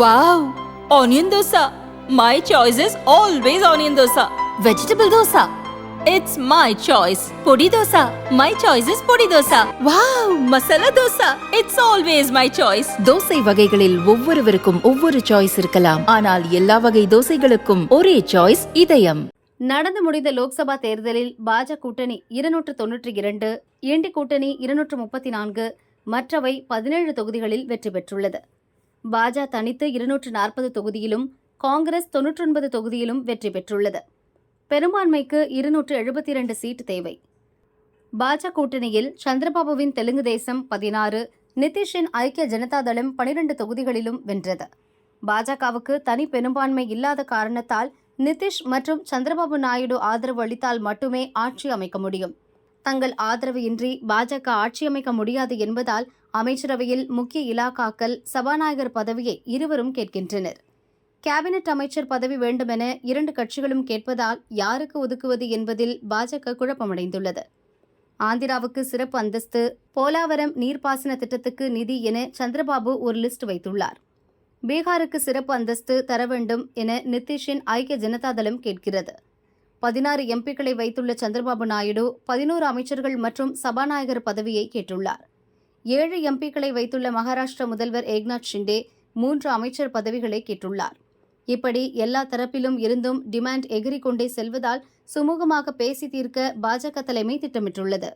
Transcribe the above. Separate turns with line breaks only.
Wow onion dosa my choice is always onion dosa
vegetable dosa
it's my choice podi dosa my choice is podi dosa wow masala dosa it's always my choice
dosa வகைகளில் ஒவ்வொருவருக்கும் ஒவ்வொரு choice இருக்கலாம். ஆனால் எல்லா வகை தோசைகளுக்கும் ஒரே choice இதயம்.
நடந்து முடிந்த லோக்சபா தேர்தலில் பாஜக கூட்டணி இருநூற்று தொன்னூற்றி இரண்டு என்டி கூட்டணி இருநூற்று முப்பத்தி நான்கு மற்றவை பதினேழு தொகுதிகளில் வெற்றி பெற்றுள்ளது. பாஜ தனித்து இருநூற்று நாற்பது தொகுதியிலும் காங்கிரஸ் தொன்னூற்றொன்பது தொகுதியிலும் வெற்றி பெற்றுள்ளது. பெரும்பான்மைக்கு இருநூற்று எழுபத்தி இரண்டு சீட் தேவை. பாஜ கூட்டணியில் சந்திரபாபுவின் தெலுங்கு தேசம் பதினாறு நிதிஷின் ஐக்கிய ஜனதாதளம் பனிரெண்டு தொகுதிகளிலும் வென்றது. பாஜகவுக்கு தனி பெரும்பான்மை இல்லாத காரணத்தால் நிதிஷ் மற்றும் சந்திரபாபு நாயுடு ஆதரவு அளித்தால் மட்டுமே ஆட்சி அமைக்க முடியும். தங்கள் ஆதரவு இன்றி பாஜக ஆட்சி அமைக்க முடியாது என்பதால் அமைச்சரவையில் முக்கிய இலாக்காக்கள் சபாநாயகர் பதவியை இருவரும் கேட்கின்றனர். கேபினெட் அமைச்சர் பதவி வேண்டுமென இரண்டு கட்சிகளும் கேட்பதால் யாருக்கு ஒதுக்குவது என்பதில் பாஜக குழப்பமடைந்துள்ளது. ஆந்திராவுக்கு சிறப்பு அந்தஸ்து போலாவரம் நீர்ப்பாசன திட்டத்துக்கு நிதி என சந்திரபாபு ஒரு லிஸ்ட் வைத்துள்ளார். பீகாருக்கு சிறப்பு அந்தஸ்து தர வேண்டும் என நிதிஷின் ஐக்கிய ஜனதாதளம் கேட்கிறது. பதினாறு எம்பிக்களை வைத்துள்ள சந்திரபாபு நாயுடு பதினோரு அமைச்சர்கள் மற்றும் சபாநாயகர் பதவியை கேட்டுள்ளார். ஏழு எம்பிக்களை வைத்துள்ள மகாராஷ்டிர முதல்வர் ஏக்நாத் ஷிண்டே மூன்று அமைச்சர் பதவிகளை கேட்டுள்ளார். இப்படி எல்லா தரப்பிலும் இருந்தும் டிமாண்ட் எகிரிக்கொண்டே செல்வதால் சுமூகமாக பேசி தீர்க்க பாஜக தலைமை திட்டமிட்டுள்ளது.